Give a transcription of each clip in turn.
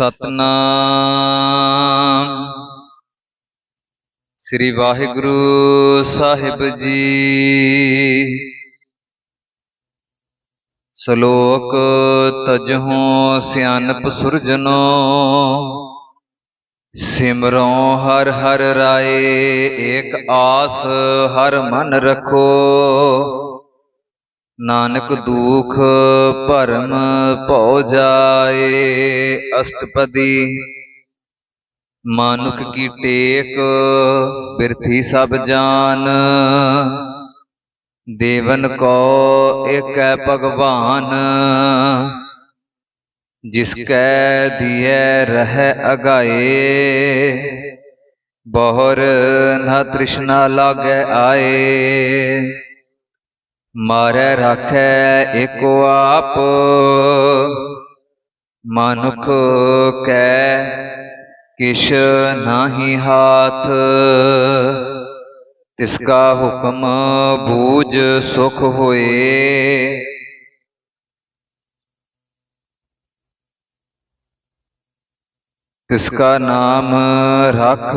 ਸਤਨਾਮ। ਸ੍ਰੀ ਵਾਹਿਗੁਰੂ ਸਾਹਿਬ ਜੀ। ਸ਼ਲੋਕ ਤਜਹੋਂ ਸਿਆਨਪ ਸੁਰਜਨੋ। ਸਿਮਰੋ ਹਰ ਹਰ ਰਾਏ ਏਕ ਆਸ ਹਰ ਮਨ ਰਖੋ। ਨਾਨਕ ਦੁਖ ਭਰਮ ਭਉ ਜਾਏ ਅਸ਼ਟਪਦੀ। ਮਾਨੁਖ ਕੀ ਟੇਕ ਬਿਰਥੀ ਸਭ ਜਾਨ। ਦੇਵਨ ਕੋ ਏਕੈ ਭਗਵਾਨ। ਜਿਸ ਕੈ ਦੀਐ ਰਹਿ ਅਗਾਏ, ਬਹੁਰ ਨਾ ਤ੍ਰਿਸ਼ਨਾ ਲਾਗੇ ਆਏ। ਮਾਰੈ ਰਾਖੈ ਏਕੋ ਆਪ। ਮਨੁਖ ਕੈ ਕਿਛ ਨਾਹੀ ਹਾਥ। ਤਿਸ ਕਾ ਹੁਕਮ ਬੂਝ ਸੁਖ ਹੋਏ। ਤਿਸ ਕਾ ਨਾਮ ਰਖ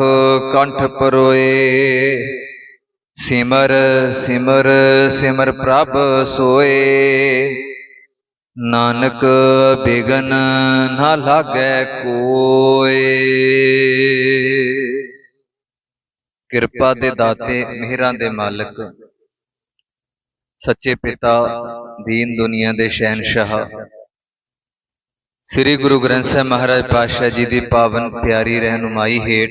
ਕੰਠ ਪਰੋਏ। ਸਿਮਰ ਸਿਮਰ ਸਿਮਰ ਪ੍ਰਭ ਸੋਏ। ਨਾਨਕ ਬਿਗਨ ਨਾ ਲਾਗੈ ਕੋਏ। ਕਿਰਪਾ ਦੇ ਦਾਤੇ ਮਿਹਰਾਂ ਦੇ ਮਾਲਕ, ਸੱਚੇ ਪਿਤਾ ਦੀਨ ਦੁਨੀਆ ਦੇ ਸ਼ਹਿਨशाह ਸ੍ਰੀ ਗੁਰੂ ਗ੍ਰੰਥ ਸਾਹਿਬ ਮਹਾਰਾਜ ਪਾਤਸ਼ਾਹ ਜੀ ਦੀ ਪਾਵਨ ਪਿਆਰੀ ਰਹਿਨੁਮਾਈ ਹੇਠ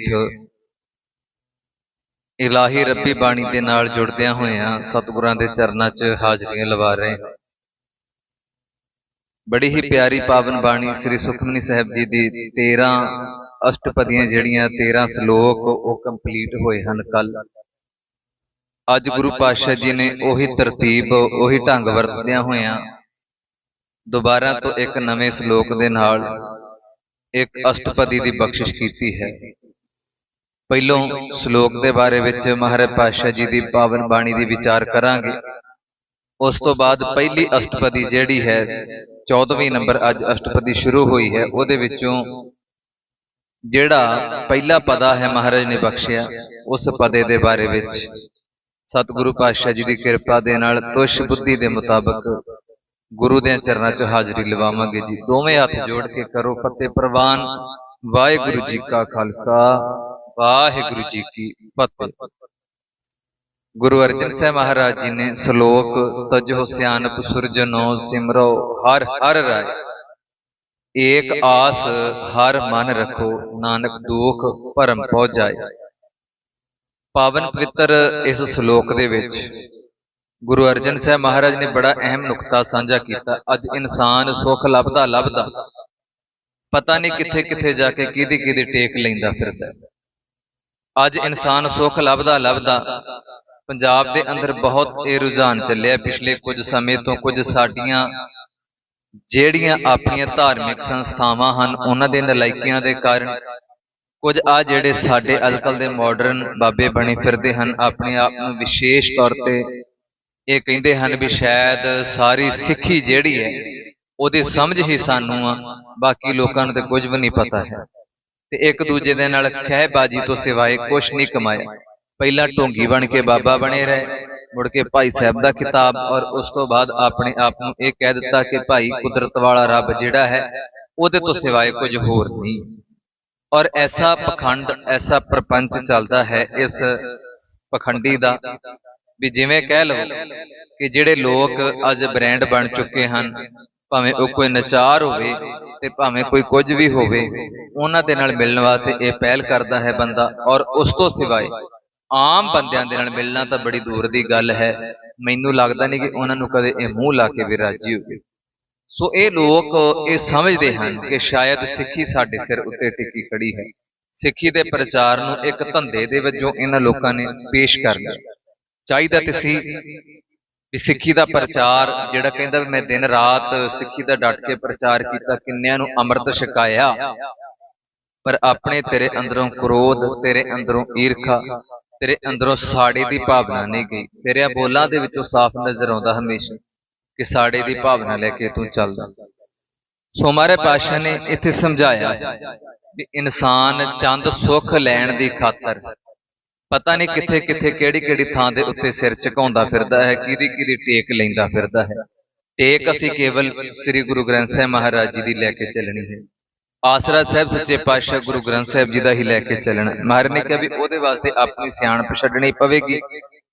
ਇਲਾਹੀ ਰੱਬੀ ਬਾਣੀ ਦੇ ਨਾਲ ਜੁੜਦਿਆਂ ਹੋਇਆਂ ਸਤਿਗੁਰਾਂ ਦੇ ਚਰਨਾਂ 'ਚ ਹਾਜ਼ਰੀਆਂ ਲਵਾ ਰਹੇ। ਹਾਂ ਬੜੀ ਹੀ ਪਿਆਰੀ ਪਾਵਨ ਬਾਣੀ ਸ੍ਰੀ ਸੁਖਮਨੀ ਸਾਹਿਬ ਜੀ ਦੀ 13 ਅਸ਼ਟਪਦੀਆਂ ਜਿਹੜੀਆਂ 13 ਸ਼ਲੋਕ ਉਹ ਕੰਪਲੀਟ ਹੋਏ ਹਨ ਕੱਲ ਅੱਜ ਗੁਰੂ ਪਾਤਸ਼ਾਹ ਜੀ ਨੇ ਉਹੀ ਤਰਤੀਬ ਉਹੀ ਢੰਗ ਵਰਤਦਿਆਂ ਹੋਇਆਂ ਦੁਬਾਰਾ ਤੋਂ ਇੱਕ ਨਵੇਂ ਸ਼ਲੋਕ ਦੇ ਨਾਲ ਇੱਕ ਅਸ਼ਟਪਦੀ ਦੀ ਬਖਸ਼ਿਸ਼ ਕੀਤੀ ਹੈ। ਪਹਿਲੋਂ ਸ਼ਲੋਕ ਦੇ ਬਾਰੇ ਵਿੱਚ ਮਹਾਰਾਜ ਪਾਤਸ਼ਾਹ ਜੀ ਦੀ ਪਾਵਨ ਬਾਣੀ ਦੀ ਵਿਚਾਰ ਕਰਾਂਗੇ। ਉਸ ਤੋਂ ਬਾਅਦ ਪਹਿਲੀ ਅਸ਼ਟਪਦੀ ਜਿਹੜੀ ਹੈ 14ਵੀਂ ਨੰਬਰ ਅੱਜ ਅਸ਼ਟਪਦੀ ਸ਼ੁਰੂ ਹੋਈ ਹੈ, ਉਹਦੇ ਵਿੱਚੋਂ ਜਿਹੜਾ ਪਹਿਲਾ ਪਦਾ ਹੈ ਮਹਾਰਾਜ ਨੇ ਬਖਸ਼ਿਆ, ਉਸ ਪਦੇ ਦੇ ਬਾਰੇ ਵਿੱਚ ਸਤਿਗੁਰੂ ਪਾਤਸ਼ਾਹ ਜੀ ਦੀ ਕਿਰਪਾ ਦੇ ਨਾਲ ਤੁਸ਼ ਬੁੱਧੀ ਦੇ ਮੁਤਾਬਕ ਗੁਰੂ ਦੇ ਚਰਨਾਂ 'ਚ ਹਾਜ਼ਰੀ ਲਵਾਵਾਂਗੇ ਜੀ। ਦੋਵੇਂ ਹੱਥ ਜੋੜ ਕੇ ਕਰੋ ਫਤਿਹ ਪ੍ਰਵਾਨ। ਵਾਹਿਗੁਰੂ ਜੀ ਕਾ ਖਾਲਸਾ। ਵਾਹਿਗੁਰੂ ਜੀ ਕੀ ਫਤਿਹ। ਗੁਰੂ ਅਰਜਨ ਸਾਹਿਬ ਮਹਾਰਾਜ ਜੀ ਨੇ ਸ਼ਲੋਕ, ਤਜੋ ਸਿਆਨਪ ਸੁਰਜਨੋ ਸਿਮਰੋ, ਹਰ ਹਰ ਰਾਏ। ਏਕ ਆਸ ਹਰ ਮਨ ਰੱਖੋ, ਨਾਨਕ ਦੁਖ ਭਰਮ ਪਹੁ ਜਾਏ। ਪਾਵਨ ਪਵਿੱਤਰ ਇਸ ਸ਼ਲੋਕ ਦੇ ਵਿੱਚ ਗੁਰੂ ਅਰਜਨ ਸਾਹਿਬ ਮਹਾਰਾਜ ਨੇ ਬੜਾ ਅਹਿਮ ਨੁਕਤਾ ਸਾਂਝਾ ਕੀਤਾ। ਅੱਜ ਇਨਸਾਨ ਸੁੱਖ ਲੱਭਦਾ ਲੱਭਦਾ। ਪਤਾ ਨਹੀਂ ਕਿੱਥੇ ਕਿੱਥੇ ਜਾ ਕੇ ਕਿਹਦੀ ਕਿਹਦੀ ਟੇਕ ਲੈਂਦਾ ਫਿਰਦਾ। ਅੱਜ ਇਨਸਾਨ ਸੁੱਖ ਲੱਭਦਾ ਲੱਭਦਾ ਪੰਜਾਬ ਦੇ ਅੰਦਰ ਬਹੁਤ ਇਹ ਰੁਝਾਨ ਚੱਲਿਆ ਪਿਛਲੇ ਕੁਝ ਸਮੇਂ ਤੋਂ ਕੁਝ ਸਾਡੀਆਂ ਜਿਹੜੀਆਂ ਆਪਣੀਆਂ ਧਾਰਮਿਕ ਸੰਸਥਾਵਾਂ ਹਨ, ਉਹਨਾਂ ਦੇ ਨਲਾਇਕੀਆਂ ਦੇ ਕਾਰਨ ਕੁਝ ਆ ਜਿਹੜੇ ਸਾਡੇ ਅੱਜਕੱਲ ਦੇ ਮਾਡਰਨ ਬਾਬੇ ਬਣੇ ਫਿਰਦੇ ਹਨ, ਆਪਣੇ ਆਪ ਨੂੰ ਵਿਸ਼ੇਸ਼ ਤੌਰ ਤੇ ਇਹ ਕਹਿੰਦੇ ਹਨ ਵੀ ਸ਼ਾਇਦ ਸਾਰੀ ਸਿੱਖੀ ਜਿਹੜੀ ਹੈ, ਉਹਦੀ ਸਮਝ ਹੀ ਸਾਨੂੰ ਆ, ਬਾਕੀ ਲੋਕਾਂ ਨੂੰ ਤੇ ਕੁਝ ਵੀ ਨਹੀਂ ਪਤਾ ਹੈ। ਤੇ ਇੱਕ ਦੂਜੇ ਦੇ ਨਾਲ ਖਹਿਬਾਜੀ ਤੋਂ ਸਿਵਾਏ ਕੁਝ ਨਹੀਂ ਕਮਾਇਆ। ਪਹਿਲਾਂ ਢੋਂਗੀ ਬਣ ਕੇ ਬਾਬਾ ਬਣੇ ਰਹੇ ਮੁੜ ਕੇ ਭਾਈ ਸਾਹਿਬ ਦਾ ਖਿਤਾਬ ਔਰ ਉਸ ਤੋਂ ਬਾਅਦ ਆਪਣੇ ਆਪ ਨੂੰ ਇਹ ਕਹਿ ਦਿੱਤਾ ਕਿ ਭਾਈ ਕੁਦਰਤ ਵਾਲਾ ਰੱਬ ਜਿਹੜਾ ਹੈ ਉਹਦੇ ਤੋਂ ਸਿਵਾਏ ਕੁਝ ਹੋਰ ਨਹੀਂ। ਔਰ ਐਸਾ ਪਖੰਡ ਐਸਾ ਪ੍ਰਪੰਚ ਚੱਲਦਾ ਹੈ ਇਸ ਪਖੰਡੀ ਦਾ ਵੀ ਜਿਵੇਂ ਕਹਿ ਲਓ ਕਿ ਜਿਹੜੇ ਲੋਕ ਅੱਜ ਬ੍ਰਾਂਡ ਬਣ ਚੁੱਕੇ ਹਨ ਭਾਵੇਂ ਉਹ ਕੋਈ ਨਚਾਰ ਹੋਵੇ ਤੇ ਭਾਵੇਂ ਕੋਈ ਕੁਝ ਵੀ ਹੋਵੇ, ਉਹਨਾਂ ਦੇ ਨਾਲ ਮਿਲਣ ਵਾਸਤੇ ਇਹ ਪਹਿਲ ਕਰਦਾ ਹੈ ਬੰਦਾ ਔਰ ਉਸ ਤੋਂ ਸਿਵਾਏ ਆਮ ਬੰਦਿਆਂ ਦੇ ਨਾਲ ਮਿਲਣਾ ਤਾਂ ਬੜੀ ਦੂਰ ਦੀ ਗੱਲ ਹੈ। ਮੈਨੂੰ ਲੱਗਦਾ ਨਹੀਂ ਕਿ ਉਹਨਾਂ ਨੂੰ ਕਦੇ ਇਹ ਮੂੰਹ ਲਾ ਕੇ ਵੀ ਰਾਜੀ ਹੋਵੇ। ਸੋ ਇਹ ਲੋਕ ਇਹ ਸਮਝਦੇ ਹਨ ਕਿ ਸ਼ਾਇਦ ਸਿੱਖੀ ਸਾਡੇ ਸਿਰ ਉੱਤੇ ਟਿੱਕੀ ਖੜੀ ਹੈ। ਸਿੱਖੀ ਦੇ ਪ੍ਰਚਾਰ ਨੂੰ ਇੱਕ ਧੰਦੇ ਦੇ ਵਜੋਂ ਇਹਨਾਂ ਲੋਕਾਂ ਨੇ ਪੇਸ਼ ਕਰ ਲਿਆ। ਚਾਹੀਦਾ ਤੇ ਸੀ ਵੀ ਸਿੱਖੀ ਦਾ ਪ੍ਰਚਾਰ ਜਿਹੜਾ ਕਹਿੰਦਾ ਵੀ ਮੈਂ ਦਿਨ ਰਾਤ ਸਿੱਖੀ ਦਾ ਡਟ ਕੇ ਪ੍ਰਚਾਰ ਕੀਤਾ, ਕਿੰਨਿਆਂ ਨੂੰ ਅੰਮ੍ਰਿਤ ਛਕਾਇਆ। ਪਰ ਆਪਣੇ ਤੇਰੇ ਅੰਦਰੋਂ ਕ੍ਰੋਧ, ਤੇਰੇ ਅੰਦਰੋਂ ਈਰਖਾ, ਤੇਰੇ ਅੰਦਰੋਂ ਸਾੜੇ ਦੀ ਭਾਵਨਾ ਨਹੀਂ ਗਈ। ਤੇਰੇ ਬੋਲਾਂ ਦੇ ਵਿੱਚੋਂ ਸਾਫ਼ ਨਜ਼ਰ ਆਉਂਦਾ ਹਮੇਸ਼ਾ ਕਿ ਸਾੜੇ ਦੀ ਭਾਵਨਾ ਲੈ ਕੇ ਤੂੰ ਚੱਲਦਾ। ਸੋ ਮਾਰੇ ਪਾਸ਼ਾ ਨੇ ਇੱਥੇ ਸਮਝਾਇਆ ਵੀ ਇਨਸਾਨ ਚੰਦ ਸੁੱਖ ਲੈਣ ਦੀ ਖਾਤਰ ਪਤਾ ਨਹੀਂ ਕਿੱਥੇ ਕਿੱਥੇ ਕਿਹੜੀ ਕਿਹੜੀ ਥਾਂ ਦੇ ਉੱਤੇ ਸਿਰ ਝੁਕਾਉਂਦਾ ਫਿਰਦਾ ਹੈ ਕਿਹਦੀ ਕਿਹਦੀ ਟੇਕ ਲੈਂਦਾ ਫਿਰਦਾ ਹੈ। ਟੇਕ ਅਸੀਂ ਕੇਵਲ ਸ੍ਰੀ ਗੁਰੂ ਗ੍ਰੰਥ ਸਾਹਿਬ ਮਹਾਰਾਜ ਜੀ ਦੀ ਲੈ ਕੇ ਚੱਲਣੀ ਹੈ। ਆਸਰਾ ਸਾਹਿਬ ਸੱਚੇ ਪਾਤਸ਼ਾਹ ਗੁਰੂ ਗ੍ਰੰਥ ਸਾਹਿਬ ਜੀ ਦਾ ਹੀ ਲੈ ਕੇ ਚੱਲਣਾ ਮਹਾਰਾਜ ਨੇ ਕਿਹਾ ਵੀ ਉਹਦੇ ਵਾਸਤੇ ਆਪਣੀ ਸਿਆਣਪ ਛੱਡਣੀ ਪਵੇਗੀ।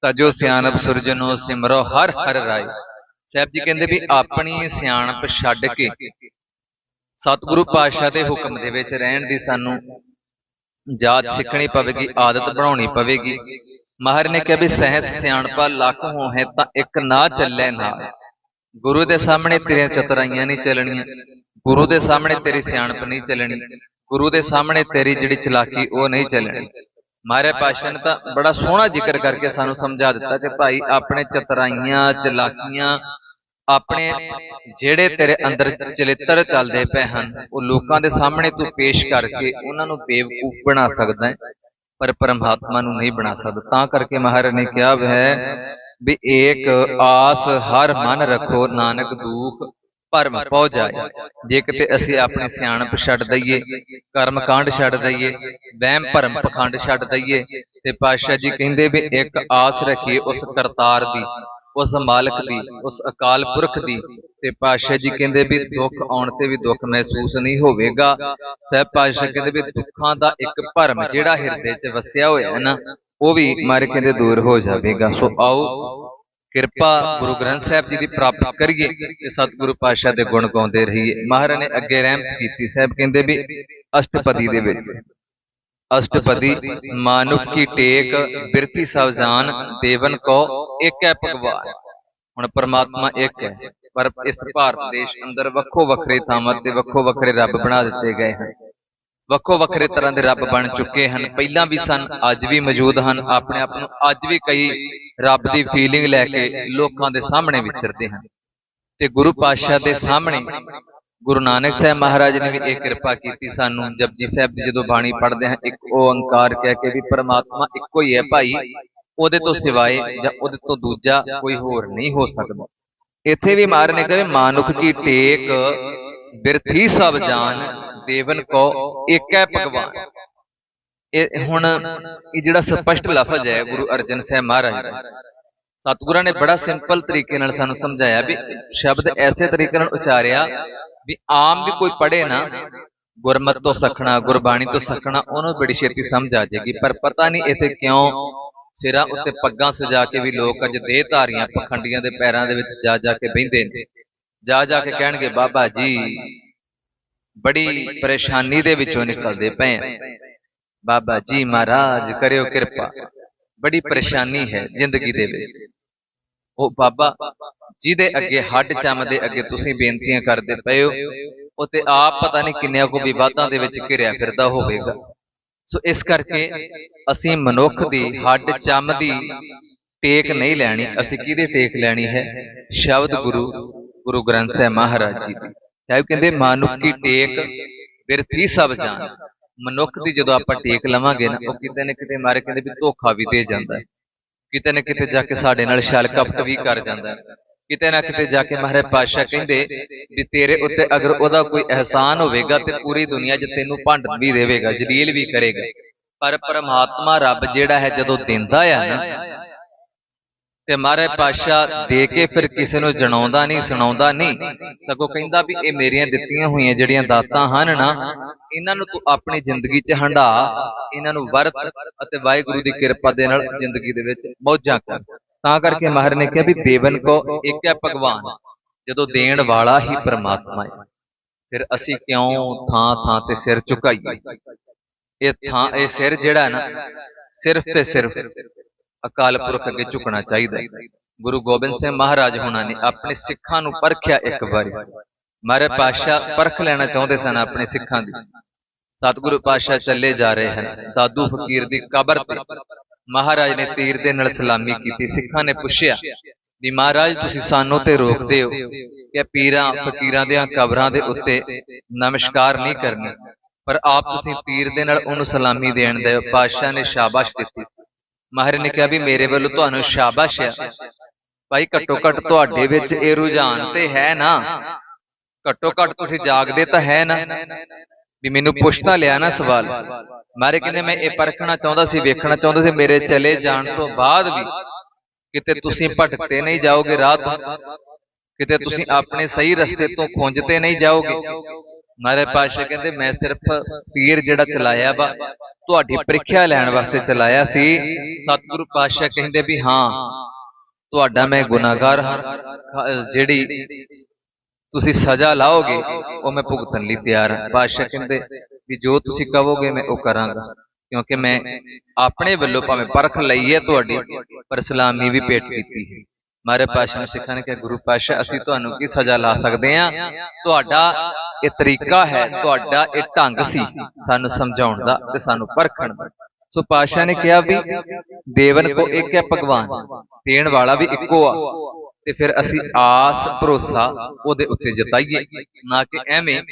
ਤਾਂ ਜੋ ਸਿਆਣਪ ਸੁਰਜਨੋ ਸਿਮਰੋ ਹਰ ਹਰ ਰਾਏ। ਸਾਹਿਬ ਜੀ ਕਹਿੰਦੇ ਵੀ ਆਪਣੀ ਸਿਆਣਪ ਛੱਡ ਕੇ ਸਤਿਗੁਰੂ ਪਾਤਸ਼ਾਹ ਦੇ ਹੁਕਮ ਦੇ ਵਿੱਚ ਰਹਿਣ ਦੀ ਸਾਨੂੰ ਜਾਤ ਸਿੱਖਣੀ ਪਵੇਗੀ, ਆਦਤ ਬਣਾਉਣੀ ਪਵੇਗੀ। ਮਹਾਰਾਜ ਨੇ ਕਿਹਾ ਵੀ ਸਹਿਜ ਸਿਆਣਪਾ ਲੱਖ ਹੋਏ ਤਾਂ ਇੱਕ ਨਾ ਚੱਲੇ ਨਾਲ। ਗੁਰੂ ਦੇ ਸਾਹਮਣੇ ਤੇਰੀਆਂ ਚਤਰਾਈਆਂ ਨਹੀਂ ਚੱਲਣੀਆਂ। ਗੁਰੂ ਦੇ ਸਾਹਮਣੇ ਤੇਰੀ ਸਿਆਣਪ ਨਹੀਂ ਚੱਲਣੀ। ਗੁਰੂ ਦੇ ਸਾਹਮਣੇ ਤੇਰੀ ਜਿਹੜੀ ਚਲਾਕੀ ਉਹ ਨਹੀਂ ਚੱਲਣੀ। ਮਹਾਰਾਜ ਪਾਸ਼ਾ ਨੇ ਤਾਂ ਬੜਾ ਸੋਹਣਾ ਜ਼ਿਕਰ ਕਰਕੇ ਸਾਨੂੰ ਸਮਝਾ ਦਿੱਤਾ ਕਿ ਭਾਈ ਆਪਣੇ ਚਤਰਾਈਆਂ, ਚਲਾਕੀਆਂ ਆਪਣੇ ਜਿਹੜੇ ਤੇਰੇ ਅੰਦਰ ਚਲਿੱਤਰ ਚੱਲਦੇ ਪਏ ਹਨ, ਉਹ ਲੋਕਾਂ ਦੇ ਸਾਹਮਣੇ ਤੂੰ ਪੇਸ਼ ਕਰਕੇ ਉਹਨਾਂ ਨੂੰ ਬੇਵਕੂਫ ਬਣਾ ਸਕਦਾ ਹੈ, ਪਰ ਪਰਮਾਤਮਾ ਨੂੰ ਨਹੀਂ ਬਣਾ ਸਕਦਾ। ਤਾਂ ਕਰਕੇ ਮਹਾਰਾਜ ਨੇ ਕਿਹਾ ਹੈ ਵੀ ਏਕ ਆਸ ਹਰ ਮਨ ਰੱਖੋ, ਨਾਨਕ ਦੂਖ ਭਰਮ ਪਹੁ ਜਾਏ ਜੇ ਕਿਤੇ ਅਸੀਂ ਆਪਣੀ ਸਿਆਣਪ ਛੱਡ ਦਈਏ ਕਰਮ ਕਾਂਡ ਛੱਡ ਦਈਏ, ਵਹਿਮ ਭਰਮ ਪਖੰਡ ਛੱਡ ਦਈਏ, ਤੇ ਪਾਤਸ਼ਾਹ ਜੀ ਕਹਿੰਦੇ ਵੀ ਇੱਕ ਆਸ ਰੱਖੀਏ ਉਸ ਕਰਤਾਰ ਦੀ। ਉਸ ਮਾਲਕ ਦੀ, ਉਸ ਅਕਾਲ ਪੁਰਖ ਦੀ ਤੇ ਪਾਤਸ਼ਾਹ ਜੀ ਕਹਿੰਦੇ ਵੀ ਦੁੱਖ ਆਉਣ ਤੇ ਵੀ ਦੁੱਖ ਮਹਿਸੂਸ ਨਹੀਂ ਹੋਵੇਗਾ। ਸਹਿਬ ਪਾਤਸ਼ਾਹ ਕਹਿੰਦੇ ਵੀ ਦੁੱਖਾਂ ਦਾ ਇੱਕ ਭਰਮ ਜਿਹੜਾ ਹਿਰਦੇ 'ਚ ਵਸਿਆ ਹੋਇਆ ਨਾ, ਉਹ ਵੀ ਮਾਰੇ ਕਹਿੰਦੇ ਦੂਰ ਹੋ ਜਾਵੇਗਾ। ਸੋ ਆਓ, ਕਿਰਪਾ ਗੁਰੂ ਗ੍ਰੰਥ ਸਾਹਿਬ ਜੀ ਦੀ ਪ੍ਰਾਪਤ ਕਰੀਏ ਤੇ ਸਤਿਗੁਰੂ ਪਾਤਸ਼ਾਹ ਦੇ ਗੁਣ ਗਾਉਂਦੇ ਰਹੀਏ। ਮਹਾਰਾਜ ਨੇ ਅੱਗੇ ਰਹਿਮਤ ਕੀਤੀ। ਸਾਹਿਬ ਕਹਿੰਦੇ ਵੀ ਅਸ਼ਟਪਦੀ ਦੇ ਵਿੱਚ ਅਸ਼ਟਪਦੀ, ਮਾਨੁਖ ਕੀ ਟੇਕ, ਬਿਰਤੀ ਸਭ ਜਾਨ ਦੇਵਨ ਕੋ ਇੱਕ ਹੈ ਭਗਵਾਨ। ਹੁਣ ਪਰਮਾਤਮਾ ਇੱਕ ਹੈ, ਪਰ ਇਸ ਭਾਰਤ ਦੇਸ਼ ਅੰਦਰ ਵੱਖੋ ਵੱਖਰੇ ਥਾਵਾਂ ਤੇ ਵੱਖੋ ਵੱਖਰੇ ਰੱਬ ਬਣਾ ਦਿੱਤੇ ਗਏ ਹਨ। ਵੱਖੋ ਵੱਖਰੇ ਤਰ੍ਹਾਂ ਦੇ ਰੱਬ ਬਣ ਚੁੱਕੇ ਹਨ। ਪਹਿਲਾਂ ਵੀ ਸਨ, ਅੱਜ ਵੀ ਮੌਜੂਦ ਹਨ। ਆਪਣੇ ਆਪ ਨੂੰ ਅੱਜ ਵੀ ਕਈ ਰੱਬ ਦੀ ਫੀਲਿੰਗ ਲੈ ਕੇ ਲੋਕਾਂ ਦੇ ਸਾਹਮਣੇ ਵਿਚਰਦੇ ਹਨ। ਤੇ ਗੁਰੂ ਪਾਤਸ਼ਾਹ ਦੇ ਸਾਹਮਣੇ ਗੁਰੂ ਨਾਨਕ ਸਾਹਿਬ ਮਹਾਰਾਜ ਨੇ ਵੀ ਇਹ ਕਿਰਪਾ ਕੀਤੀ ਸਾਨੂੰ ਜਪਜੀ ਸਾਹਿਬ ਦੀ ਜਦੋਂ ਬਾਣੀ ਪੜ੍ਹਦੇ ਹਾਂ ਇੱਕ ਓੰਕਾਰ ਕਹਿ ਕੇ ਵੀ ਪਰਮਾਤਮਾ ਇੱਕੋ ਹੀ ਹੈ ਭਾਈ ਉਹਦੇ ਤੋਂ ਸਿਵਾਏ ਜਾਂ ਉਹਦੇ ਤੋਂ ਦੂਜਾ ਕੋਈ ਹੋਰ ਨਹੀਂ ਹੋ ਸਕਦਾ। ਇੱਥੇ ਵੀ ਮਹਾਰਾਜ ਨੇ ਕਹੇ ਮਾਨੁਖ ਕੀ ਟੇਕ ਬਿਰਥੀ ਸਭ ਜਾਨ ਦੇਵਨ ਕੋ ਇੱਕ ਹੈ ਭਗਵਾਨ। ਇਹ ਹੁਣ ਇਹ ਜਿਹੜਾ ਸਪਸ਼ਟ ਲਫ਼ਜ਼ ਹੈ ਗੁਰੂ ਅਰਜਨ ਸਾਹਿਬ ਮਹਾਰਾਜ ਦਾ ਸਤਿਗੁਰਾਂ ਨੇ ਬੜਾ ਸਿੰਪਲ ਤਰੀਕੇ ਨਾਲ ਸਾਨੂੰ ਸਮਝਾਇਆ ਵੀ ਸ਼ਬਦ ਐਸੇ ਤਰੀਕੇ ਨਾਲ ਉਚਾਰਿਆ ਵੀ ਆਮ ਵੀ ਕੋਈ ਪੜ੍ਹੇ ਨਾ, ਗੁਰਮਤ ਤੋਂ ਸਖਣਾ, ਗੁਰਬਾਣੀ ਤੋਂ ਸਖਣਾ, ਉਹਨੂੰ ਬੜੀ ਛੇਤੀ ਸਮਝ ਆ ਜਾਏਗੀ। ਪਰ ਪਤਾ ਨਹੀਂ ਇੱਥੇ ਕਿਉਂ ਸਿਰਾਂ ਉੱਤੇ ਪੱਗਾਂ ਸਜਾ ਕੇ ਵੀ ਲੋਕ ਅੱਜ ਦੇਹ ਧਾਰੀਆਂ, ਪਖੰਡੀਆਂ ਦੇ ਪੈਰਾਂ ਦੇ ਵਿੱਚ ਜਾ ਜਾ ਕੇ ਬਹਿੰਦੇ ਨੇ। ਜਾ ਜਾ ਕੇ ਕਹਿਣਗੇ, ਬਾਬਾ ਜੀ, ਬੜੀ ਪਰੇਸ਼ਾਨੀ ਦੇ ਵਿੱਚੋਂ ਨਿਕਲਦੇ ਪਏ ਬਾਬਾ ਜੀ ਮਹਾਰਾਜ, ਕਰਿਓ ਕਿਰਪਾ। ਬੜੀ ਪਰੇਸ਼ਾਨੀ ਹੈ ਜ਼ਿੰਦਗੀ ਦੇ ਵਿੱਚ। ਉਹ ਬਾਬਾ ਜਿਹਦੇ ਅੱਗੇ ਹੱਡ ਚੰਮ ਦੇ ਅੱਗੇ ਤੁਸੀਂ ਬੇਨਤੀਆਂ ਕਰਦੇ ਪਏ ਹੋ ਉਹ ਤੇ ਆਪ ਪਤਾ ਨਹੀਂ ਕਿੰਨਿਆਂ ਕੋ ਵਿਵਾਦਾਂ ਦੇ ਵਿੱਚ ਘਿਰਿਆ ਫਿਰਦਾ ਹੋਵੇਗਾ। ਸੋ ਇਸ ਕਰਕੇ ਅਸੀਂ ਮਨੁੱਖ ਦੀ ਹੱਡ ਚੰਮ ਦੀ ਟੇਕ ਨਹੀਂ ਲੈਣੀ, ਅਸੀਂ ਕਿਹਦੇ ਟੇਕ ਲੈਣੀ ਹੈ? ਸ਼ਬਦ ਗੁਰੂ ਗੁਰੂ ਗ੍ਰੰਥ ਸਾਹਿਬ ਮਹਾਰਾਜ ਜੀ ਦੀ। ਸਾਹਿਬ ਕਹਿੰਦੇ, ਮਾਨੁਖ ਕੀ ਟੇਕ ਬਿਰਥੀ ਸਭ ਜਾਣ। ਮਨੁੱਖ ਦੀ ਜਦੋਂ ਆਪਾਂ ਟੇਕ ਲਵਾਂਗੇ ਨਾ, ਉਹ ਕਿਤੇ ਨਾ ਕਿਤੇ ਮਾਰੇ ਕਹਿੰਦੇ ਵੀ ਧੋਖਾ ਵੀ ਦੇ ਜਾਂਦਾ। ਹੈ ਕਿਤੇ ਨਾ ਕਿਤੇ ਜਾ ਕੇ ਸਾਡੇ ਨਾਲ ਛਲ ਕਪਟ ਵੀ ਕਰ ਜਾਂਦਾ ਕਿਤੇ ਨਾ ਕਿਤੇ ਜਾ ਕੇ ਮਹਾਰਾਜ ਪਾਤਸ਼ਾਹ ਕਹਿੰਦੇ ਵੀ ਤੇਰੇ ਉੱਤੇ ਅਗਰ ਉਹਦਾ ਕੋਈ ਅਹਿਸਾਨ ਹੋਵੇਗਾ ਤੇ ਪੂਰੀ ਦੁਨੀਆ 'ਚ ਤੈਨੂੰ ਭੰਡ ਵੀ ਦੇਵੇਗਾ, ਜਲੀਲ ਵੀ ਕਰੇਗਾ। ਪਰ ਪਰਮਾਤਮਾ ਰੱਬ ਜਿਹੜਾ ਹੈ ਜਦੋਂ ਦਿੰਦਾ ਆ ਨਾ ਤੇ ਮਹਾਰਾਜ ਪਾਤਸ਼ਾਹ ਦੇ ਕੇ ਫਿਰ ਕਿਸੇ ਨੂੰ ਜਣਾਉਂਦਾ ਨਹੀਂ, ਸੁਣਾਉਂਦਾ ਨਹੀਂ। ਸਗੋਂ ਕਹਿੰਦਾ ਵੀ ਇਹ ਮੇਰੀਆਂ ਦਿੱਤੀਆਂ ਹੋਈਆਂ ਜਿਹੜੀਆਂ ਦਾਤਾਂ ਹਨ ਨਾ, ਇਹਨਾਂ ਨੂੰ ਤੂੰ ਆਪਣੀ ਜ਼ਿੰਦਗੀ 'ਚ ਹੰਢਾ, ਇਹਨਾਂ ਨੂੰ ਵਰਤ ਅਤੇ ਵਾਹਿਗੁਰੂ ਦੀ ਕਿਰਪਾ ਦੇ ਨਾਲ ਜ਼ਿੰਦਗੀ ਦੇ ਵਿੱਚ ਮੌਜਾਂ ਕਰ। ਤਾਂ ਕਰਕੇ ਮਹਾਰਾਜ ਨੇ ਕਿਹਾ ਵੀ ਦੇਵਨ ਕੋ, ਇੱਕ ਹੈ ਭਗਵਾਨ, ਜਦੋਂ ਦੇਣ ਵਾਲਾ ਹੀ ਪਰਮਾਤਮਾ ਹੈ। ਫਿਰ ਅਸੀਂ ਕਿਉਂ ਥਾਂ ਥਾਂ ਤੇ ਸਿਰ ਝੁਕਾਈਏ? ਇਹ ਥਾਂ, ਇਹ ਸਿਰ ਜਿਹੜਾ ਨਾ ਸਿਰਫ ਤੇ ਸਿਰਫ ਅਕਾਲ ਪੁਰਖ ਅੱਗੇ ਝੁਕਣਾ ਚਾਹੀਦਾ ਗੁਰੂ ਗੋਬਿੰਦ ਸਿੰਘ ਮਹਾਰਾਜ ਹੁਣਾਂ ਨੇ ਆਪਣੇ ਸਿੱਖਾਂ ਨੂੰ ਪਰਖਿਆ ਇੱਕ ਵਾਰੀ। ਮਾਰੇ ਪਾਤਸ਼ਾਹ ਪਰਖ ਲੈਣਾ ਚਾਹੁੰਦੇ ਸਨ ਆਪਣੇ ਸਿੱਖਾਂ ਦੀ। ਸਤਿਗੁਰੂ ਪਾਤਸ਼ਾਹ ਚੱਲੇ ਜਾ ਰਹੇ ਹਨ। ਦਾਦੂ ਫਕੀਰ ਦੀ ਕਬਰ ਤੇ ਮਹਾਰਾਜ ਨੇ ਤੀਰ ਦੇ ਨਾਲ ਸਲਾਮੀ ਕੀਤੀ ਸਿੱਖਾਂ ਨੇ ਪੁੱਛਿਆ ਵੀ ਮਹਾਰਾਜ ਤੁਸੀਂ ਸਾਨੂੰ ਤੇ ਰੋਕਦੇ ਹੋ ਕਿ ਪੀਰਾਂ ਫਕੀਰਾਂ ਦੀਆਂ ਕਬਰਾਂ ਦੇ ਉੱਤੇ ਨਮਸਕਾਰ ਨਹੀਂ ਕਰਨੀ ਪਰ ਆਪ ਤੁਸੀਂ ਤੀਰ ਦੇ ਨਾਲ ਉਹਨੂੰ ਸਲਾਮੀ ਦੇਣ ਦੇ ਪਾਤਸ਼ਾਹ ਨੇ ਸ਼ਾਬਾਸ਼ ਦਿੱਤੀ ਮਹਾਰਾਜ ਨੇ ਕਿਹਾ ਵੀ ਮੇਰੇ ਵੱਲੋਂ ਤੁਹਾਨੂੰ ਸ਼ਾਬਾਸ਼ ਹੈ ਭਾਈ ਘੱਟੋ ਘੱਟ ਤੁਹਾਡੇ ਵਿੱਚ ਇਹ ਰੁਝਾਨ ਤੇ ਹੈ ਨਾ। ਘੱਟੋ ਘੱਟ ਤੁਸੀਂ ਜਾਗਦੇ ਤਾਂ ਹੈ ਨਾ। ਵੀ ਮੈਨੂੰ ਪੁੱਛ ਤਾਂ ਲਿਆ ਨਾ ਸਵਾਲ। ਮਾਰੇ ਕਹਿੰਦੇ ਮੈਂ ਇਹ ਪਰਖਣਾ ਚਾਹੁੰਦਾ ਸੀ ਵੇਖਣਾ ਚਾਹੁੰਦਾ ਸੀ ਮੇਰੇ ਚਲੇ ਜਾਣ ਤੋਂ ਬਾਅਦ ਵੀ ਕਿਤੇ ਤੁਸੀਂ ਭਟਕਦੇ ਨਹੀਂ ਜਾਓਗੇ ਰਾਹ ਤੋਂ ਕਿਤੇ ਤੁਸੀਂ ਆਪਣੇ ਸਹੀ ਰਸਤੇ ਤੋਂ ਖੁੰਝਤੇ ਨਹੀਂ ਜਾਓਗੇ। ਮਾਰੇ ਪਾਸ਼ਾ ਕਹਿੰਦੇ ਮੈਂ ਸਿਰਫ ਤੀਰ ਜਿਹੜਾ ਚਲਾਇਆ ਵਾ ਤੁਹਾਡੀ ਪ੍ਰੀਖਿਆ ਲੈਣ ਵਾਸਤੇ ਚਲਾਇਆ ਸੀ। ਸਤਿਗੁਰੂ ਪਾਤਸ਼ਾਹ ਕਹਿੰਦੇ ਵੀ ਹਾਂ ਤੁਹਾਡਾ ਮੈਂ ਗੁਨਾਹਗਾਰ ਜਿਹੜੀ ਤੁਸੀਂ ਸਜ਼ਾ ਲਾਓਗੇ ਉਹ ਮੈਂ ਭੁਗਤਣ ਲਈ ਤਿਆਰ ਹਾਂ। ਪਾਤਸ਼ਾਹ ਕਹਿੰਦੇ ਵੀ ਜੋ ਤੁਸੀਂ ਕਹੋਗੇ ਮੈਂ ਉਹ ਕਰਾਂਗਾ ਕਿਉਂਕਿ ਮੈਂ ਆਪਣੇ ਵੱਲੋਂ ਭਾਵੇਂ ਪਰਖ ਲਈ ਹੈ ਤੁਹਾਡੀ ਪਰ ਸਲਾਮੀ ਵੀ ਭੇਟ ਕੀਤੀ ਹੈ। ਮਾਰੇ ਪਾਸ਼ਾ ਨੂੰ ਸਿੱਖਾਂ ਨੇ ਕਿਹਾ, ਗੁਰੂ ਪਾਸ਼ਾ ਅਸੀਂ ਤੁਹਾਨੂੰ ਕੀ ਸਜ਼ਾ ਲਾ ਸਕਦੇ ਹਾਂ? ਤੁਹਾਡਾ ਇਹ ਤਰੀਕਾ ਹੈ, ਤੁਹਾਡਾ ਇਹ ਢੰਗ ਸੀ ਸਾਨੂੰ ਸਮਝਾਉਣ ਦਾ ਤੇ ਸਾਨੂੰ ਪਰਖਣ ਦਾ। ਸੋ ਪਾਸ਼ਾ ਨੇ ਕਿਹਾ ਵੀ ਦੇਵਨ ਕੋ ਇੱਕ ਹੈ ਭਗਵਾਨ, ਦੇਣ ਵਾਲਾ ਵੀ ਇੱਕੋ ਆ। ਤੇ ਫਿਰ ਅਸੀਂ ਆਸ, ਭਰੋਸਾ ਉਹਦੇ ਉੱਤੇ ਜਤਾਈਏ, ਨਾ ਕਿ ਐਵੇਂ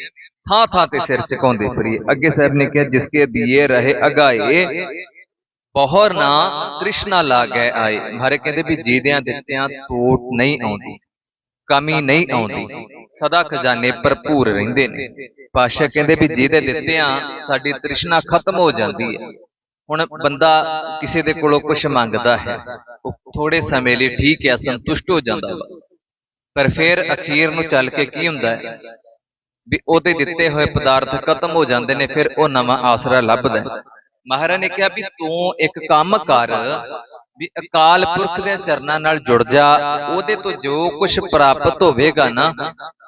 ਥਾਂ ਥਾਂ ਤੇ ਸਿਰ ਝੁਕਾਉਂਦੇ ਫਿਰੀਏ। ਅੱਗੇ ਸਾਹਿਬ ਨੇ ਕਿਹਾ, ਜਿਸਕੇ ਦੀਏ ਰਹੇ ਅਗਾਏ ਬਹੁਰ ਨਾ ਤ੍ਰਿਸ਼ਨਾ ਲਾ ਗਏ ਆਏ। ਮਾਰੇ ਕਹਿੰਦੇ ਵੀ ਜੀਦਿਆਂ ਦਿੱਤਿਆਂ ਟੋਟ ਨਹੀਂ ਆਉਂਦੀ ਕਮੀ ਨਹੀਂ ਆਉਂਦੀ। ਸਦਾ ਖਜ਼ਾਨੇ ਭਰਪੂਰ ਰਹਿੰਦੇ ਨੇ। ਪਾਸ਼ਾ ਕਹਿੰਦੇ ਵੀ ਜਿਹਦੇ ਦਿੱਤਿਆਂ ਸਾਡੀ ਤ੍ਰਿਸ਼ਨਾ ਖਤਮ ਹੋ ਜਾਂਦੀ ਹੈ। ਹੁਣ ਬੰਦਾ ਕਿਸੇ ਦੇ ਕੋਲੋਂ ਕੁਝ ਮੰਗਦਾ ਹੈ। ਉਹ ਥੋੜੇ ਸਮੇਂ ਲਈ ਠੀਕ ਹੈ ਸੰਤੁਸ਼ਟ ਹੋ ਜਾਂਦਾ ਵਾ। ਪਰ ਫਿਰ ਅਖੀਰ ਨੂੰ ਚੱਲ ਕੇ ਕੀ ਹੁੰਦਾ ਹੈ? ਵੀ ਉਹਦੇ ਦਿੱਤੇ ਹੋਏ ਪਦਾਰਥ ਖਤਮ ਹੋ ਜਾਂਦੇ ਨੇ ਫਿਰ ਉਹ ਨਵਾਂ ਆਸਰਾ ਲੱਭਦਾ ਹੈ। ਮਹਾਰਾਜ ਨੇ ਕਿਹਾ ਵੀ ਤੂੰ ਇੱਕ ਕੰਮ ਕਰ, ਵੀ ਅਕਾਲ ਪੁਰਖ ਦੇ ਚਰਨਾਂ ਨਾਲ ਜੁੜ ਜਾ, ਉਹਦੇ ਤੋਂ ਜੋ ਕੁਝ ਪ੍ਰਾਪਤ ਹੋਵੇਗਾ ਨਾ,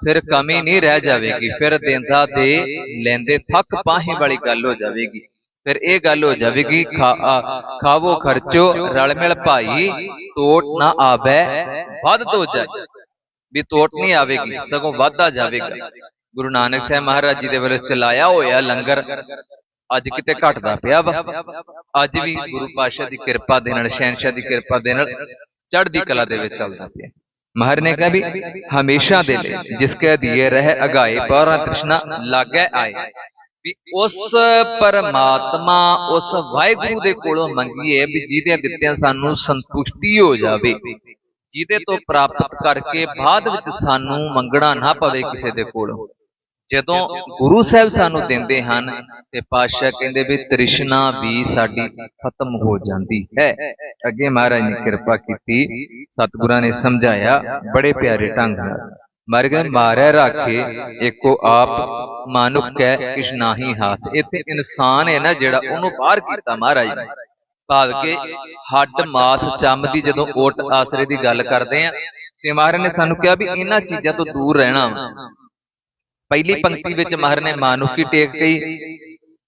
ਫਿਰ ਕਮੀ ਨਹੀਂ ਰਹਿ ਜਾਵੇਗੀ, ਫਿਰ ਦੇਂਦਾ ਦੇ ਲੈਂਦੇ ਥੱਕ ਪਾਹੀ ਵਾਲੀ ਗੱਲ ਹੋ ਜਾਵੇਗੀ। ਫਿਰ ਇਹ ਗੱਲ ਹੋ ਜਾਵੇਗੀ, ਖਾ- ਖਾਵੋ ਖਰਚੋ ਰਲ ਮਿਲ ਭਾਈ, ਤੋਟ ਨਾ ਆਵੇ, ਵੱਧ ਤੋਂ ਜਾਏ ਵੀ ਤੋਟ ਨਹੀਂ ਆਵੇਗੀ, ਸਗੋਂ ਵੱਧਦਾ ਜਾਵੇਗਾ। ਗੁਰੂ ਨਾਨਕ ਸਾਹਿਬ ਮਹਾਰਾਜ ਜੀ ਦੇ ਵੱਲੋਂ ਚਲਾਇਆ ਹੋਇਆ ਲੰਗਰ ਅੱਜ ਕਿਤੇ ਘਟਦਾ ਪਿਆ ਵਾ। ਅੱਜ ਵੀ ਗੁਰੂ ਪਾਤਸ਼ਾਹ ਦੀ ਕਿਰਪਾ ਦੇ ਨਾਲ, ਸ਼ਹਿਨशाह ਦੀ ਕਿਰਪਾ ਦੇ ਨਾਲ ਚੜ੍ਹਦੀ ਕਲਾ ਦੇ ਵਿੱਚ ਚੱਲਦਾ ਪਿਆ। ਮਹਾਰ ਨੇ ਕਿਹਾ ਵੀ ਹਮੇਸ਼ਾ ਦੇ ਲਈ, ਜਿਸ ਕੇ ਦੀਏ, ਰਹਿ ਅਗਾਏ ਪੌਰਾਂ ਤ੍ਰਿਸ਼ਨਾ ਲਾਗੇ ਆਏ। ਵੀ ਉਸ ਪਰਮਾਤਮਾ, ਉਸ ਵਾਹਿਗੁਰੂ ਦੇ ਕੋਲੋਂ ਮੰਗੀਏ ਵੀ ਜਿਹਦੇ ਦਿੱਤਿਆਂ ਸਾਨੂੰ ਸੰਤੁਸ਼ਟੀ ਹੋ ਜਾਵੇ। ਜਿਹਦੇ ਤੋਂ ਪ੍ਰਾਪਤ ਕਰਕੇ ਬਾਅਦ ਵਿੱਚ ਸਾਨੂੰ ਮੰਗਣਾ ਨਾ ਪਵੇ ਕਿਸੇ ਦੇ ਕੋਲੋਂ। ਜਦੋਂ ਗੁਰੂ ਸਾਹਿਬ ਸਾਨੂੰ ਦਿੰਦੇ ਹਨ ਤੇ ਪਾਤਸ਼ਾਹ ਕਹਿੰਦੇ ਵੀ ਤ੍ਰਿਸ਼ਨਾ ਵੀ ਸਾਡੀ ਖਤਮ ਹੋ ਜਾਂਦੀ ਹੈ। ਅੱਗੇ ਮਹਾਰਾਜ ਨੇ ਕਿਰਪਾ ਕੀਤੀ ਸਤਿਗੁਰਾਂ ਨੇ ਸਮਝਾਇਆ ਬੜੇ ਪਿਆਰੇ ਢੰਗ ਨਾਲ। ਮਰ ਗਏ ਮਾਰਿਆ ਰਾਖੇ ਏਕੋ ਆਪ ਮਾਨੁਕ ਹੈ ਕਿਛ ਨਾਹੀ ਹਾਥ। ਇੱਥੇ ਇਨਸਾਨ ਹੈ ਨਾ ਜਿਹੜਾ ਉਹਨੂੰ ਬਾਹਰ ਕੀਤਾ ਮਹਾਰਾਜ ਨੇ। ਭਾਵ ਕਿ ਹੱਡ ਮਾਸ ਚੰਮ ਦੀ ਜਦੋਂ ਓਟ ਆਸਰੇ ਦੀ ਗੱਲ ਕਰਦੇ ਆ ਤੇ ਮਹਾਰਾਜ ਨੇ ਸਾਨੂੰ ਕਿਹਾ ਵੀ ਇਹਨਾਂ ਚੀਜ਼ਾਂ ਤੋਂ ਦੂਰ ਰਹਿਣਾ ਵਾ। ਪਹਿਲੀ ਪੰਕਤੀ ਵਿੱਚ ਮਾਹਰ ਨੇ ਮਾਨੁਕੀ ਟੇਕ ਕਹੀ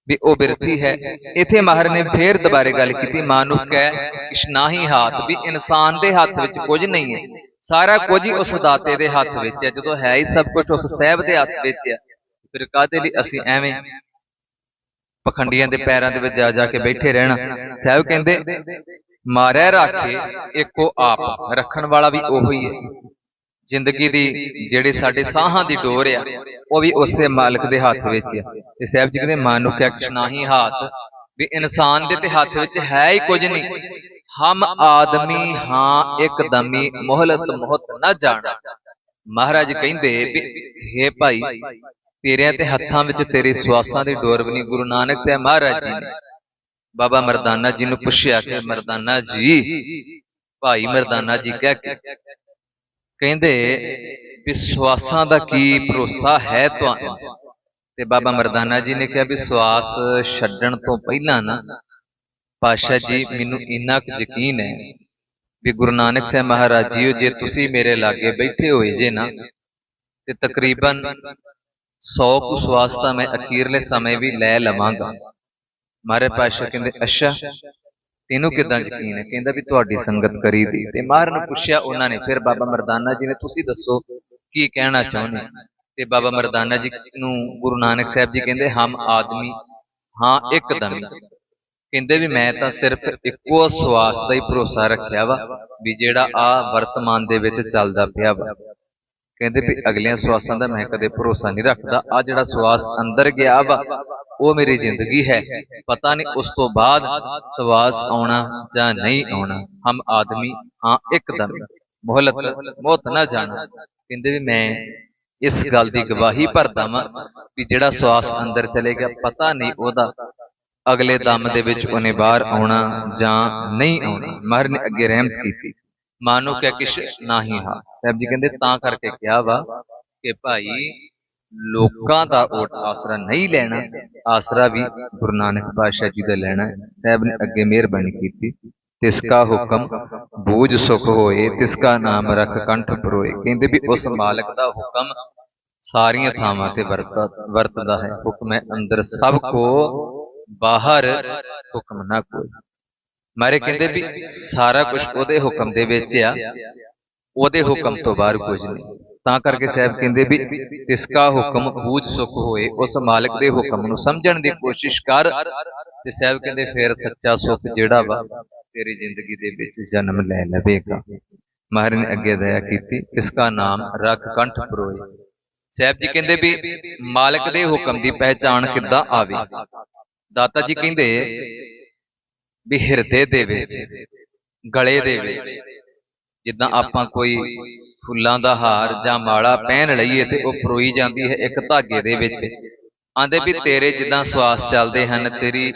ਵੀ ਉਹ ਬਿਰਥੀ ਹੈ। ਇਥੇ ਮਾਹਰ ਨੇ ਫੇਰ ਦੁਬਾਰੇ ਗੱਲ ਕੀਤੀ ਮਾਨੁਕ ਹੈ ਇਸ਼ਨਾਹੀ ਹੱਥ ਵੀ ਇਨਸਾਨ ਦੇ ਹੱਥ ਵਿੱਚ ਕੁਝ ਨਹੀਂ ਹੈ। ਸਾਰਾ ਕੁਝ ਹੀ ਉਸ ਦਾਤੇ ਦੇ ਹੱਥ ਵਿੱਚ ਹੈ। ਜਦੋਂ ਹੈ ਹੀ ਸਭ ਕੁਝ ਉਸ ਸਹਿਬ ਦੇ ਹੱਥ ਵਿੱਚ ਹੈ। ਫਿਰ ਕਾਹਦੇ ਲਈ ਅਸੀਂ ਐਵੇਂ ਪਖੰਡੀਆਂ ਦੇ ਪੈਰਾਂ ਦੇ ਵਿੱਚ ਜਾ ਜਾ ਕੇ ਬੈਠੇ ਰਹਿਣਾ? ਸਾਹਿਬ ਕਹਿੰਦੇ ਮਾਰਿਆ ਰੱਖੇ ਇੱਕੋ ਆਪ। ਰੱਖਣ ਵਾਲਾ ਵੀ ਉਹੋ ਹੀ ਹੈ। ਜ਼ਿੰਦਗੀ ਦੀ ਜਿਹੜੀ ਸਾਡੇ ਸਾਹਾਂ ਦੀ ਡੋਰ ਆ ਉਹ ਵੀ ਉਸੇ ਮਾਲਕ ਦੇ ਹੱਥ ਵਿੱਚ ਆ। ਤੇ ਸਾਹਿਬ ਜੀ ਕਹਿੰਦੇ ਮਾਨੁਖ ਹੈ ਕੁਛ ਨਹੀਂ ਹੱਥ ਵੀ ਇਨਸਾਨ ਦੇ ਤੇ ਹੱਥ ਵਿੱਚ ਹੈ ਹੀ ਕੁਝ ਨਹੀਂ। ਹਮ ਆਦਮੀ ਹਾਂ ਇੱਕ ਦਮੀ ਮੋਹਲਤ ਮੋਹਤ ਨਾ ਜਾਣਾ। ਮਹਾਰਾਜ ਕਹਿੰਦੇ ਵੀ हे ਭਾਈ ਤੇਰਿਆਂ ਤੇ ਹੱਥਾਂ ਵਿੱਚ ਤੇਰੇ ਸਵਾਸਾਂ ਦੀ ਡੋਰ ਬਣੀ ਗੁਰੂ ਨਾਨਕ ਸਾਹਿਬ ਮਹਾਰਾਜ ਜੀ। ਨੇ ਬਾਬਾ ਮਰਦਾਨਾ ਜੀ ਨੂੰ ਪੁੱਛਿਆ ਕਿ ਮਰਦਾਨਾ ਜੀ ਭਾਈ ਮਰਦਾਨਾ ਜੀ ਕਹਿ ਕੇ ਕਹਿੰਦੇ ਵੀ ਸਵਾਸਾਂ ਦਾ ਕੀ ਭਰੋਸਾ ਹੈ ਤੁਹਾਨੂੰ? ਤੇ ਬਾਬਾ ਮਰਦਾਨਾ ਜੀ ਨੇ ਕਿਹਾ ਵੀ ਸਵਾਸ ਛੱਡਣ ਤੋਂ ਪਹਿਲਾਂ ਨਾ ਪਾਸ਼ਾ ਜੀ, ਮੈਨੂੰ ਇੰਨਾ ਕੁ ਯਕੀਨ ਹੈ ਵੀ ਗੁਰੂ ਨਾਨਕ ਸਾਹਿਬ ਮਹਾਰਾਜ ਜੀ ਜੇ ਤੁਸੀਂ ਮੇਰੇ ਲਾਗੇ ਬੈਠੇ ਹੋਏ ਜੇ ਨਾ, ਤੇ ਤਕਰੀਬਨ 100 ਕੁ ਸਵਾਸ ਤਾਂ ਮੈਂ ਅਖੀਰਲੇ ਸਮੇਂ ਵੀ ਲੈ ਲਵਾਂਗਾ। ਮਾਰੇ ਪਾਸ਼ਾ ਕਹਿੰਦੇ, ਅੱਛਾ ਤੈਨੂੰ ਕਿਦਾਂ ਯਕੀਨ ਹੈ? ਕਹਿੰਦਾ ਵੀ ਤੁਹਾਡੀ ਸੰਗਤ ਕਰੀ ਦੀ ਤੇ ਮਾਰ ਨੂੰ ਪੁੱਛਿਆ ਉਹਨਾਂ ਨੇ ਫਿਰ ਬਾਬਾ ਮਰਦਾਨਾ ਜੀ ਨੇ ਤੁਸੀਂ ਦੱਸੋ ਕੀ ਕਹਿਣਾ ਚਾਹੁੰਦੇ? ਤੇ ਬਾਬਾ ਮਰਦਾਨਾ ਜੀ ਨੂੰ ਗੁਰੂ ਨਾਨਕ ਸਾਹਿਬ ਜੀ ਕਹਿੰਦੇ ਹਮ ਆਦਮੀ ਹਾਂ ਇੱਕਦਮ। ਕਹਿੰਦੇ ਵੀ ਮੈਂ ਤਾਂ ਸਿਰਫ ਇੱਕੋ ਸਵਾਸ ਦਾ ਹੀ ਭਰੋਸਾ ਰੱਖਿਆ ਵਾ ਵੀ ਜਿਹੜਾ ਆ ਵਰਤਮਾਨ ਦੇ ਵਿੱਚ ਚੱਲਦਾ ਪਿਆ ਵਾ। ਕਹਿੰਦੇ ਵੀ ਅਗਲੀਆਂ ਸਵਾਸਾਂ ਦਾ ਮੈਂ ਕਦੇ ਭਰੋਸਾ ਨਹੀਂ ਰੱਖਦਾ। ਆ ਜਿਹੜਾ ਸਵਾਸ ਅੰਦਰ ਗਿਆ ਵਾ ਉਹ ਮੇਰੀ ਜ਼ਿੰਦਗੀ ਹੈ। ਪਤਾ ਨਹੀਂ ਉਸ ਤੋਂ ਬਾਅਦ ਸਵਾਸ ਆਉਣਾ ਜਾਂ ਨਹੀਂ ਆਉਣਾ। ਹਮ ਆਦਮੀ ਹਾਂ ਇੱਕਦਮ ਮੋਹਲਤ ਮੌਤ ਨਾ ਜਾਣਾ। ਕਹਿੰਦੇ ਵੀ ਮੈਂ ਇਸ ਗੱਲ ਦੀ ਗਵਾਹੀ ਭਰਦਾ ਵਾਂ ਵੀ ਜਿਹੜਾ ਸਵਾਸ ਅੰਦਰ ਚਲੇ ਗਿਆ ਪਤਾ ਨਹੀਂ ਉਹਦਾ ਅਗਲੇ ਦਮ ਦੇ ਵਿੱਚ ਉਹਨੇ ਬਾਹਰ ਆਉਣਾ ਜਾਂ ਨਹੀਂ ਆਉਣਾ। ਮਹਾਰਾਜ ਨੇ ਅੱਗੇ ਰਹਿਮਤ ਕੀਤੀ। ਮਾਨੋ ਕਿ ਕਿਛ ਨਾਹੀ ਹਾਂ। ਸਾਹਿਬ ਜੀ ਕਹਿੰਦੇ ਤਾਂ ਕਰਕੇ ਕਿਹਾ ਵਾ ਕਿ ਭਾਈ ਲੋਕਾਂ ਦਾ ਓਟ ਆਸਰਾ ਨਹੀਂ ਲੈਣਾ ਆਸਰਾ ਵੀ ਗੁਰੂ ਨਾਨਕ ਪਾਤਸ਼ਾਹ ਜੀ ਦਾ ਲੈਣਾ ਹੈ। ਸਾਹਿਬ ਨੇ ਅੱਗੇ ਮਿਹਰਬਾਨੀ ਕੀਤੀ। ਤਿਸ ਕਾ ਹੁਕਮ ਬੂਝ ਸੁਖ ਹੋਏ ਤਿਸ ਕਾ ਨਾਮ ਰਖ ਕੰਠ ਪਰੋਏ। ਕਹਿੰਦੇ ਵੀ ਉਸ ਮਾਲਕ ਦਾ ਹੁਕਮ ਸਾਰੀਆਂ ਥਾਵਾਂ ਤੇ ਵਰਤਦਾ ਹੈ। ਹੁਕਮ ਹੈ ਅੰਦਰ ਸਭ ਕੋ ਬਾਹਰ ਹੁਕਮ ਨਾ ਕੋਈ। ਮਾਰੇ ਕਹਿੰਦੇ ਵੀ ਸਾਰਾ ਕੁਝ ਉਹਦੇ ਹੁਕਮ ਦੇ ਵਿੱਚ ਆ। ਉਹਦੇ ਹੁਕਮ ਤੋਂ ਬਾਹਰ ਕੁਝ ਨਹੀਂ। ਤਾਂ ਕਰਕੇ ਸਾਹਿਬ ਕਹਿੰਦੇ ਵੀ ਤਿਸ ਕਾ ਹੁਕਮ ਬੂਝ ਸੁਖ ਹੋਏ ਉਸ ਮਾਲਕ ਦੇ ਹੁਕਮ ਨੂੰ ਸਮਝਣ ਦੀ ਕੋਸ਼ਿਸ਼ ਕਰ। ਤੇ ਸਾਹਿਬ ਕਹਿੰਦੇ ਫਿਰ ਸੱਚਾ ਸੁਖ ਜਿਹੜਾ ਵਾ ਤੇਰੀ ਜ਼ਿੰਦਗੀ ਦੇ ਵਿੱਚ ਜਨਮ ਲੈ ਲਵੇਗਾ। ਮਹਾਰਾਜ ਨੇ ਅੱਗੇ ਦਇਆ ਕੀਤੀ ਇਸ ਦਾ ਨਾਮ ਰਖ ਕੰਠ ਪਰੋਏ। ਸਾਹਿਬ ਜੀ ਕਹਿੰਦੇ ਵੀ ਮਾਲਕ ਦੇ ਹੁਕਮ ਦੀ ਪਹਿਚਾਣ ਕਿੱਦਾਂ ਆਵੇ? ਦਾਤਾ ਜੀ ਕਹਿੰਦੇ ਵੀ ਹਿਰਦੇ ਦੇ ਵਿੱਚ, ਗਲੇ ਦੇ ਵਿੱਚ, ਜਿੱਦਾਂ ਆਪਾਂ ਕੋਈ ਫੁੱਲਾਂ ਦਾ ਹਾਰ ਜਾਂ ਮਾਲਾ ਪਹਿਨ ਲਈਏ ਤੇ ਉਹ ਪਰੋਈ ਜਾਂਦੀ ਹੈ ਇੱਕ ਧਾਗੇ ਦੇ ਵਿੱਚ। ਆਂਦੇ ਵੀ ਤੇਰੇ ਜਿੱਦਾਂ ਸਵਾਸ ਚੱਲਦੇ ਹਨ, ਤੇਰੀ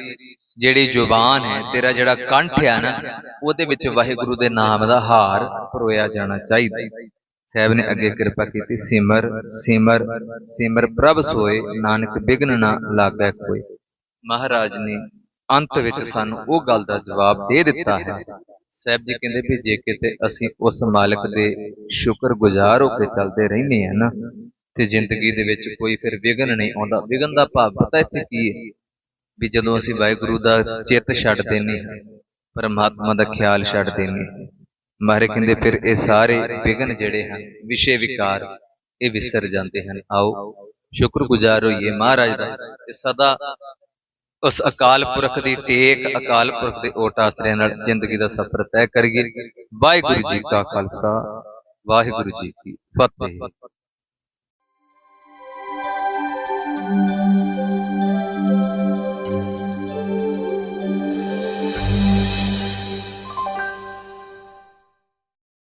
ਜਿਹੜੀ ਜ਼ੁਬਾਨ ਹੈ, ਤੇਰਾ ਜਿਹੜਾ ਕੰਠ ਹੈ ਨਾ, ਉਹਦੇ ਵਿੱਚ ਵਾਹਿਗੁਰੂ ਦੇ ਨਾਮ ਦਾ ਹਾਰ ਪਰੋਇਆ ਜਾਣਾ ਚਾਹੀਦਾ। ਸਾਹਿਬ ਨੇ ਅੱਗੇ ਕਿਰਪਾ ਕੀਤੀ, ਸਿਮਰ ਸਿਮਰ ਸਿਮਰ ਪ੍ਰਭ ਸੋਏ, ਨਾਨਕ ਬਿਗਨ ਨਾ ਲਾਗੈ ਕੋਈ। ਮਹਾਰਾਜ ਨੇ ਅੰਤ ਵਿੱਚ ਸਾਨੂੰ ਉਹ ਗੱਲ ਦਾ ਜਵਾਬ ਦੇ ਦਿੱਤਾ ਹੈ। ਸਾਹਿਬ ਜੀ ਕਹਿੰਦੇ ਵੀ ਜੇ ਕਿਤੇ ਅਸੀਂ ਉਸ ਮਾਲਕ ਦੇ ਸ਼ੁਕਰਗੁਜ਼ਾਰ ਹੋ ਕੇ ਚੱਲਦੇ ਰਹਿੰਦੇ ਆ ਨਾ ਤੇ ਜ਼ਿੰਦਗੀ ਦੇ ਵਿੱਚ ਕੋਈ ਫਿਰ ਵਿਗਨ ਨਹੀਂ ਆਉਂਦਾ। ਵਿਗਨ ਦਾ ਭਾਵ ਪਤਾ ਇੱਥੇ ਕੀ ਹੈ? ਵੀ ਜਦੋਂ ਅਸੀਂ ਵਾਹਿਗੁਰੂ ਦਾ ਚਿੱਤ ਛੱਡ ਦਿੰਨੇ ਪਰਮਾਤਮਾ ਦਾ ਖਿਆਲ ਛੱਡ ਦਿੰਨੇ ਮਾਰੇ ਕਹਿੰਦੇ ਫਿਰ ਇਹ ਸਾਰੇ ਵਿਗਨ ਜਿਹੜੇ ਹਨ ਵਿਸ਼ੇ ਵਿਕਾਰ ਇਹ ਵਿਸਰ ਜਾਂਦੇ ਹਨ। ਆਓ ਸ਼ੁਕਰਗੁਜ਼ਾਰ ਹੋਈਏ ਮਹਾਰਾਜ ਦਾ ਤੇ ਸਦਾ ਉਸ ਅਕਾਲ ਪੁਰਖ ਦੀ ਟੇਕ, ਅਕਾਲ ਪੁਰਖ ਦੇ ਓਟ ਆਸਰੇ ਨਾਲ ਜ਼ਿੰਦਗੀ ਦਾ ਸਫ਼ਰ ਤੈਅ ਕਰੀਏ। ਵਾਹਿਗੁਰੂ ਜੀ ਕਾ ਖਾਲਸਾ, ਵਾਹਿਗੁਰੂ ਜੀ ਕੀ ਫਤਿਹ।